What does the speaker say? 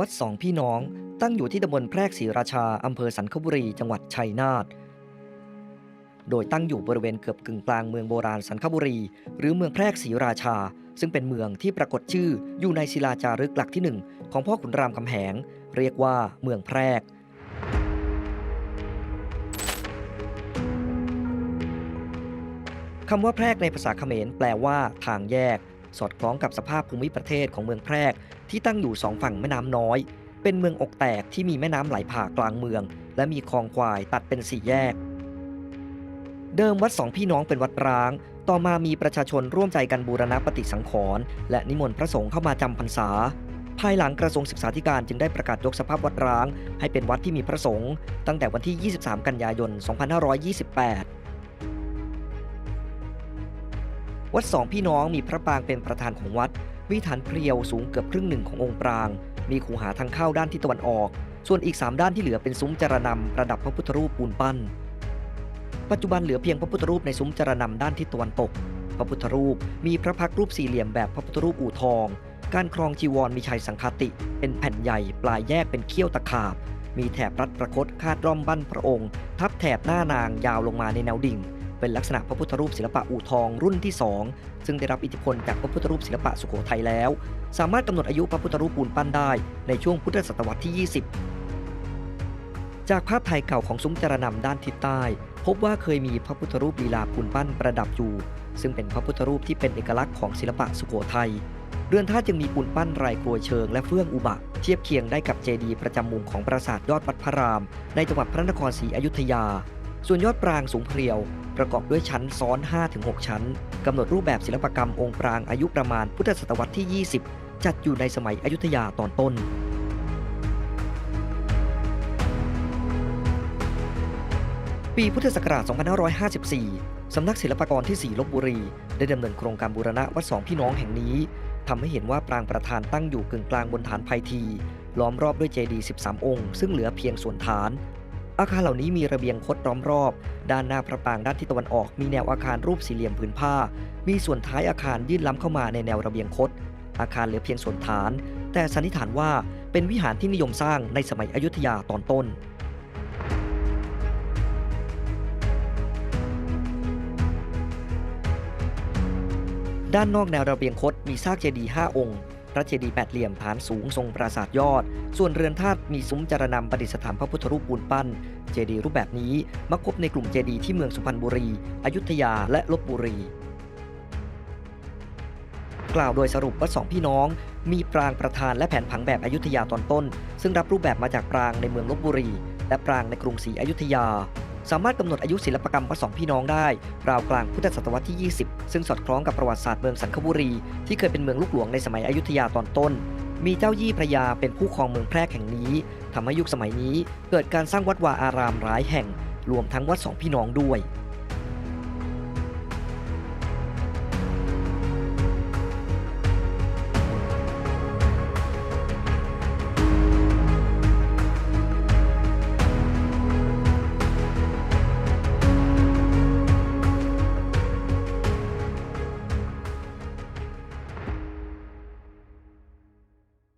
วัดสองพี่น้องตั้งอยู่ที่ตำบลแพรกศรีราชา อำเภอสันคบุรี จังหวัดชัยนาท โดยตั้งอยู่บริเวณเกือบกึ่งกลางเมืองโบราณสันคบุรี หรือเมืองแพรกศรีราชา ซึ่งเป็นเมืองที่ปรากฏชื่ออยู่ในศิลาจารึกหลักที่หนึ่งของพ่อขุนรามคำแหง เรียกว่าเมืองแพรกคำว่าแพรกในภาษาเขมรแปลว่าทางแยก สอดคล้องกับสภาพภูมิประเทศของเมืองแพรก ที่ตั้งอยู่สองฝั่งแม่น้ำน้อย เป็นเมืองอกแตกที่มีแม่น้ำไหลผ่ากลางเมือง และมีคลองควายตัดเป็นสี่แยก เดิมวัดสองพี่น้องเป็นวัดร้าง ต่อมามีประชาชนร่วมใจกันบูรณะปฏิสังขรณ์และนิมนต์พระสงฆ์เข้ามาจำพรรษาภายหลังกระทรวงศึกษาธิการจึงได้ประกาศยกสภาพวัดร้าง ให้เป็นวัดที่มีพระสงฆ์ตั้งแต่วันที่ 23 กันยายน 2528 วัดสองพี่น้องมีพระปรางเป็นประธานของวัด มีฐานเพรียวสูงเกือบครึ่งหนึ่งขององค์ปราง มีคูหาทางเข้าด้านทิศตะวันออก ส่วนอีก 3 ด้านที่เหลือเป็นซุ้มจารนำประดับพระพุทธรูปปูนปั้น ปัจจุบันเหลือเพียงพระพุทธรูปในซุ้มจารนำด้านทิศตะวันตก พระพุทธรูปมีพระพักตร์รูปสี่เหลี่ยมแบบพระพุทธรูปอู่ทอง การครองจีวรมีชัยสังคติ เป็นแผ่นใหญ่ปลายแยกเป็นเขี้ยวตะขาบ มีแถบรัดประคตคาดร่อมบั้นพระองค์ ทับแถบหน้านางยาวลงมาในแนวดิ่ง เป็นลักษณะพระพุทธรูปศิลปะอู่ทองรุ่นที่ 2 ซึ่งได้รับอิทธิพลจากพระพุทธรูปศิลปะสุโขทัยแล้ว สามารถกำหนดอายุพระพุทธรูปปูนปั้นได้ในช่วงพุทธศตวรรษที่ 20 จากภาพถ่ายเก่าของซุ้มจรนำด้านทิศใต้ พบว่าเคยมีพระพุทธรูปลีลาปูนปั้นประดับอยู่ ซึ่งเป็นพระพุทธรูปที่เป็นเอกลักษณ์ของศิลปะสุโขทัยเรือนท่าจึงมีปูนปั้นรายกรวยเชิงและเฟื่องอุบะ เทียบเคียงได้กับเจดีย์ประจำมุมของปราสาทยอดวัดพระราม ในจังหวัดพระนครศรีอยุธยา ส่วนยอดปรางสูงเพรียว ประกอบด้วยชั้นซ้อน 5-6 ชั้นกำหนดรูปแบบศิลปกรรมองค์ปรางอายุประมาณพุทธศตวรรษที่ 20 จัดอยู่ในสมัยอยุธยาตอนต้นปีพุทธศักราช 2554 สำนักศิลปากรที่ 4 ลบบุรี ได้ดำเนินโครงการบูรณะวัดสองพี่น้องแห่งนี้ ทำให้เห็นว่าปรางประธานตั้งอยู่กึ่งกลางบนฐานไพที ล้อมรอบด้วยเจดีย์ 13 องค์ ซึ่งเหลือเพียงส่วนฐาน อาคารเหล่านี้มีระเบียงคดล้อมรอบ ด้านหน้าพระปรางด้านทิศตะวันออก มีแนวอาคารรูปสี่เหลี่ยมผืนผ้า มีส่วนท้ายอาคารยื่นล้ำเข้ามาในแนวระเบียงคด อาคารเหลือเพียงส่วนฐาน แต่สันนิษฐานว่าเป็นวิหารที่นิยมสร้างในสมัยอยุธยาตอนต้นด้านนอกแนวระเบียงคดมีซากเจดีย์5องค์ ระเจดีย์แปดเหลี่ยมฐานสูงทรงปราสาทยอด ส่วนเรือนธาตุมีซุ้มจารนำประดิษฐานพระพุทธรูปปูนปั้น เจดีย์รูปแบบนี้มักพบในกลุ่มเจดีย์ที่เมืองสุพรรณบุรี อยุธยาและลบบุรี กล่าวโดยสรุปว่าสองพี่น้อง มีปรางประธานและแผนผังแบบอยุธยาตอนต้น ซึ่งรับรูปแบบมาจากปรางในเมืองลบบุรี และปรางในกรุงศรีอยุธยา สามารถกำหนดอายุศิลปกรรมวัดสองพี่น้องได้ ราวกลางพุทธศตวรรษที่ 20 ซึ่งสอดคล้องกับประวัติศาสตร์เมืองสันคบุรี ที่เคยเป็นเมืองลูกหลวงในสมัยอยุธยาตอนต้น มีเจ้ายี่พระยาเป็นผู้ครองเมืองแพร่แห่งนี้ทำให้ยุคสมัยนี้ เกิดการสร้างวัดวาอารามหลายแห่ง รวมทั้งวัดสองพี่น้องด้วย